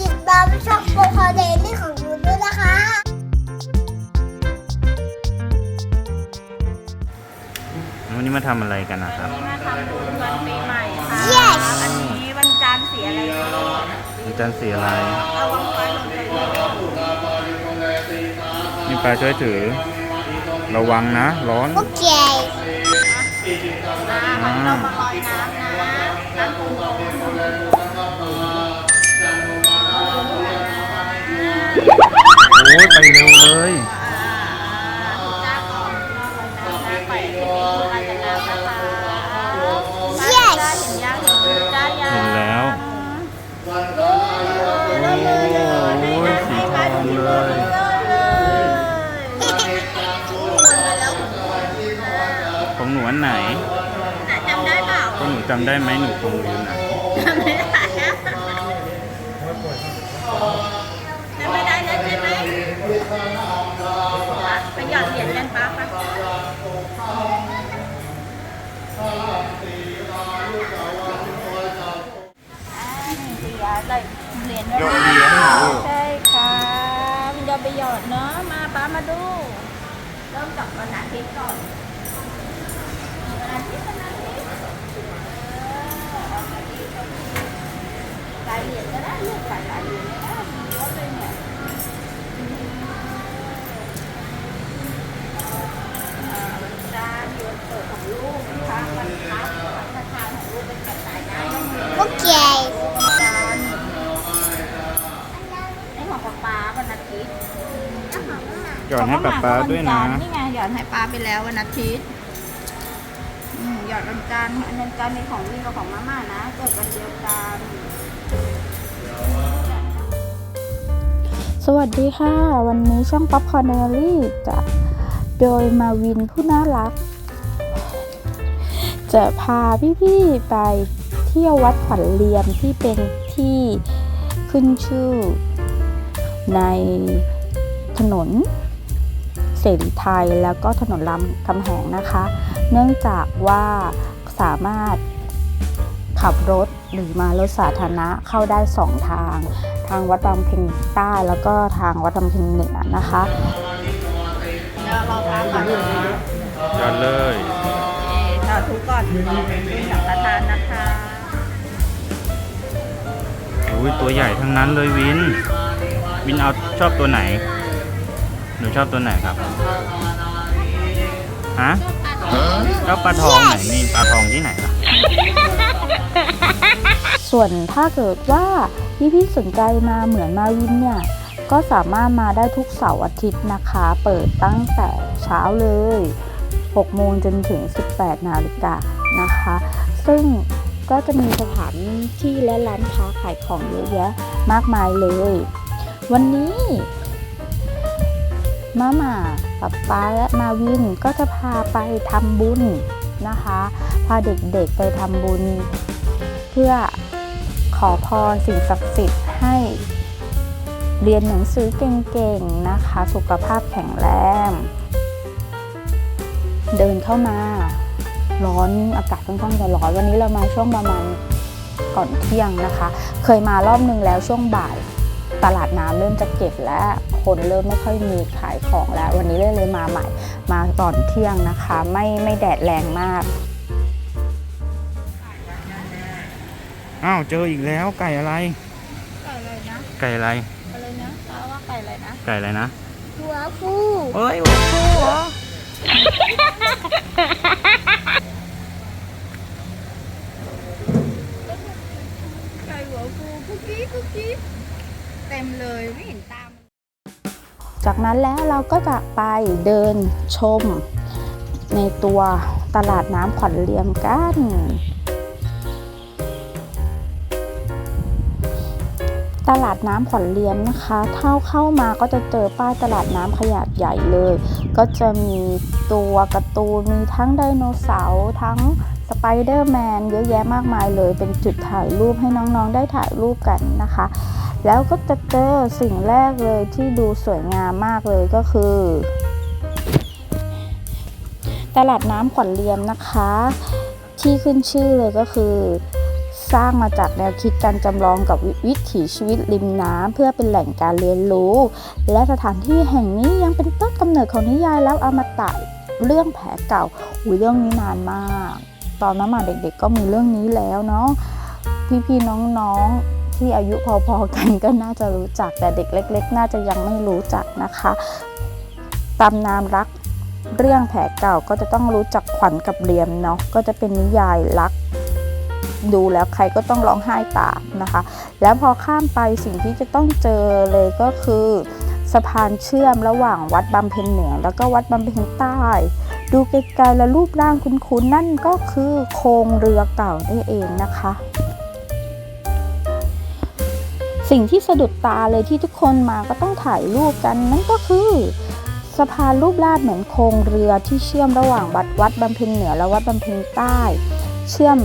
ติดตามช่องโปรคาเดลี่ของหนูด้วยนะคะ วันนี้มาทำอะไรกันนะครับ วันนี้มาทำบุญวันปีใหม่ค่ะ Yes อันนี้วันจันทร์สีอะไรดีอาจารย์สีอะไร เอาวังไฟลงไปเลยนี่ปลาช่วยถือ ระวังนะ ร้อน โอเคอ่าวันนี้เรามาลอยน้ำนะน้ำปูน โโอ้ยไปเร็วเลยจ้าก่อนลอยน้ำนะไปที่นี่ไปจากน้ำนะคะ Yes จ้าเห็นยังเห็นจ้ายังเห็นแล้วโอ้ยเลยเลยเลยให้โอ้ยนะสีให้ทมาองที่เลเลยยคนมาแล้วคุณคนของหนูอันไหนจำได้เปล่าของหนูจำได้ไหมหนูคงลืมนะจำไม่ได้ เหรียญหยอดเหรียญเหรอลูกใช่ค่ะมันจะไปหยอดเนาะมาป้ามาดู เริ่มจากวันอาทิตย์ก่อนวันอาทิตย์วันอาทิตย์หลายเหรียญก็ได้เลือกหลายลายเหรียญก็ได้ หย่อดให้ป๊าป๊าด้วยนะ นี่ไงหย่อดให้ป๊าไปแล้ววันอาทิตย์อืมหยอดวันจันทร์อันนั้นจันทร์เป็นของวินกับของมาม่านะเกิดวันเดียวกันสวัสดีค่ะ วันนี้ช่องป๊อปคอร์เนอรี่จะโดยมาวินผู้น่ารัก จะพาพี่ๆไปเที่ยววัดขวัญเรียมที่เป็นที่ขึ้นชื่อในถนน เสรีไทยแล้วก็ถนนรามคำแหงนะคะ เนื่องจากว่าสามารถขับรถหรือมารถสาธารณะเข้าได้สองทาง ทางวัดบางเพ็งใต้แล้วก็ทางวัดบางเพ็งเหนือนะคะเดี๋ยวเราพักก่อนนะหยอดเลยสาธุก่อนเป็นสังฆทานนะคะอุ้ยตัวใหญ่ทั้งนั้นเลยวิน วินเอาชอบตัวไหน หนูชอบตัวไหนครับฮะชอบปลาทองไหนนี่ปลาทองที่ไหนล่ะ ส่วนถ้าเกิดว่าพี่ๆสนใจมาเหมือนมาวินเนี่ย ก็สามารถมาได้ทุกเสาร์อาทิตย์นะคะ เปิดตั้งแต่เช้าเลย 6 โมงจนถึง 18 นาฬิกานะคะ ซึ่งก็จะมีสถานที่และร้านค้าขายของเยอะแยะมากมายเลย วันนี้ มาม่าป๊าป๊าและมาวินก็จะพาไปทำบุญนะคะ พาเด็กๆไปทำบุญ เพื่อขอพรสิ่งศักดิ์สิทธิ์ให้เรียนหนังสือเก่งๆนะคะ สุขภาพแข็งแรง เดินเข้ามา ร้อนอากาศค่อนข้างจะร้อนวันนี้เรามาช่วงประมาณก่อนเที่ยงนะคะ เคยมารอบนึงแล้วช่วงบ่าย ตลาดน้ำเริ่มจะเก็บแล้ว คนเริ่มไม่ค่อยมีขาย ของแล้ว วันนี้เลยเลยมาใหม่มาก่อนเที่ยงนะคะ ไม่ไม่แดดแรงมากอ้าวเจออีกแล้วไก่อะไร ไก่อะไรนะไก่อะไรอะไรนะป้าว่าไก่อะไรนะไก่อะไรนะหัวฟูเฮ้ยโอ้โหเหรอไก่หัวฟูคุกกี้คุกกี้เต็มเลยไม่เห็นตาม จากนั้นแล้วเราก็จะไปเดินชมในตัวตลาดน้ำขวัญเรียมกัน ตลาดน้ำขวัญเรียมนะคะเท่าเข้ามาก็จะเจอป้ายตลาดน้ำขนาดใหญ่เลย ก็จะมีตัวการ์ตูนมีทั้งไดโนเสาร์ทั้งสไปเดอร์แมนเยอะแยะมากมายเลย เป็นจุดถ่ายรูปให้น้องๆได้ถ่ายรูปกันนะคะ แล้วก็จะเจอสิ่งแรกเลยที่ดูสวยงามมากเลยก็คือ ตลาดน้ำขวัญเรียมนะคะ ที่ขึ้นชื่อเลยก็คือ สร้างมาจากแนวคิดการจำลองกับวิถีชีวิตริมน้ำเพื่อเป็นแหล่งการเรียนรู้ และสถานที่แห่งนี้ยังเป็นต้นกำเนิดของนิยายแล้วอมตะเรื่องแผลเก่าอุ้ยเรื่องนี้นานมาก ตอนนั้นมาเด็กๆก็มีเรื่องนี้แล้วเนาะพี่ๆน้องๆ ที่อายุพอๆกันก็น่าจะรู้จักแต่เด็กเล็ก ๆ น่าจะยังไม่รู้จักนะคะตำนานรักเรื่องแผลเก่าก็จะต้องรู้จักขวัญกับเรียมเนาะก็จะเป็นนิยายรัก ดูแล้วใครก็ต้องร้องไห้ตามนะคะ แล้วพอข้ามไปสิ่งที่จะต้องเจอเลยก็คือสะพานเชื่อมระหว่างวัดบำเพ็ญเหนือแล้วก็วัดบำเพ็ญใต้ ดูไกลๆแล้วรูปร่างคุ้นๆนั่นก็คือโครงเรือเก่านี่เองนะคะ สิ่งที่สะดุดตาเลยที่ทุกคนมาก็ต้องถ่ายรูปกันนั่นก็คือสะพานรูปลาดเหมือนโครงเรือที่เชื่อมระหว่างวัดวัดบำเพ็ญเหนือและวัดบำเพ็ญใต้ เชื่อม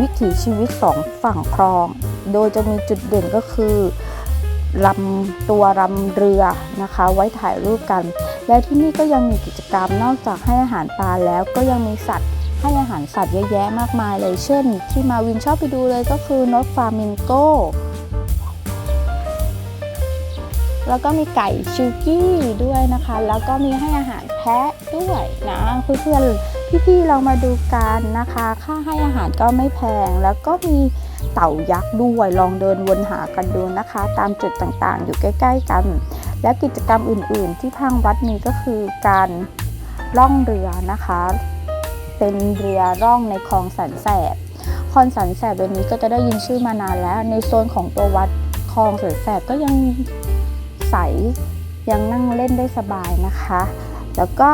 วิถีชีวิตสองฝั่งคลอง โดยจะมีจุดเด่นก็คือลำตัวลำเรือนะคะ ไว้ถ่ายรูปกัน และที่นี่ก็ยังมีกิจกรรมนอกจากให้อาหารปลาแล้วก็ยังมีสัตว์ให้อาหารสัตว์เยอะแยะมากมายเลย เช่น ที่มาวินชอบไปดูเลยก็คือนกฟลามิงโก แล้วก็มีไก่ชิลกี้ด้วยนะคะ แล้วก็มีให้อาหารแพะด้วยนะเพื่อนๆพี่ๆเรามาดูกันนะคะ ค่าให้อาหารก็ไม่แพง แล้วก็มีเต่ายักษ์ด้วยลองเดินวนหากันดูนะคะ ตามจุดต่างๆ อยู่ใกล้ ๆ กัน และกิจกรรมอื่นๆ ที่ทางวัดมีก็คือการล่องเรือนะคะ เป็นเรือร่องในคลองสันแสบคลองสันแสบเดี๋ยวนี้ก็จะได้ยินชื่อมานานแล้ว ในโซนของตัววัดคลองสันแสบก็ยัง ใส ยังนั่งเล่นได้สบายนะคะ แล้วก็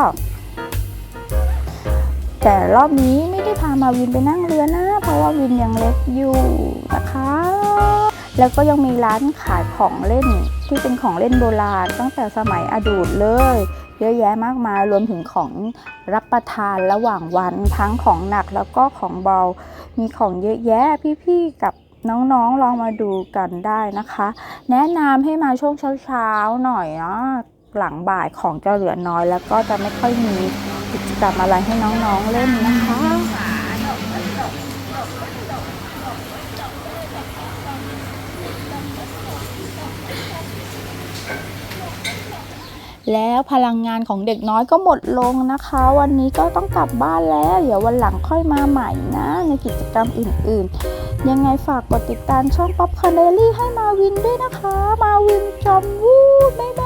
แต่รอบนี้ไม่ได้พามาวินไปนั่งเรือนะ เพราะว่าวินยังเล็กอยู่นะคะ แล้วก็ยังมีร้านขายของเล่นที่เป็นของเล่นโบราณ ตั้งแต่สมัยอดีตเลย เยอะแยะมากมายรวมถึงของรับประทานระหว่างวันทั้งของหนักแล้วก็ของเบา มีของเยอะแยะพี่ๆกับ น้องๆลองมาดูกันได้นะคะ แนะนำให้มาช่วงเช้าๆหน่อยเนาะหลังบ่ายของจะเหลือน้อย แล้วก็จะไม่ค่อยมีกิจกรรมอะไรให้น้องๆเล่นนะคะแล้วพลังงานของเด็กน้อยก็หมดลงนะคะ วันนี้ก็ต้องกลับบ้านแล้ว เดี๋ยววันหลังค่อยมาใหม่นะ ในกิจกรรมอื่น ๆ ยังไงฝากกดติดตามช่องป๊อปคาเนลี่ให้มาวินด้วยนะคะ มาวินจอมวูดบ๊ายบาย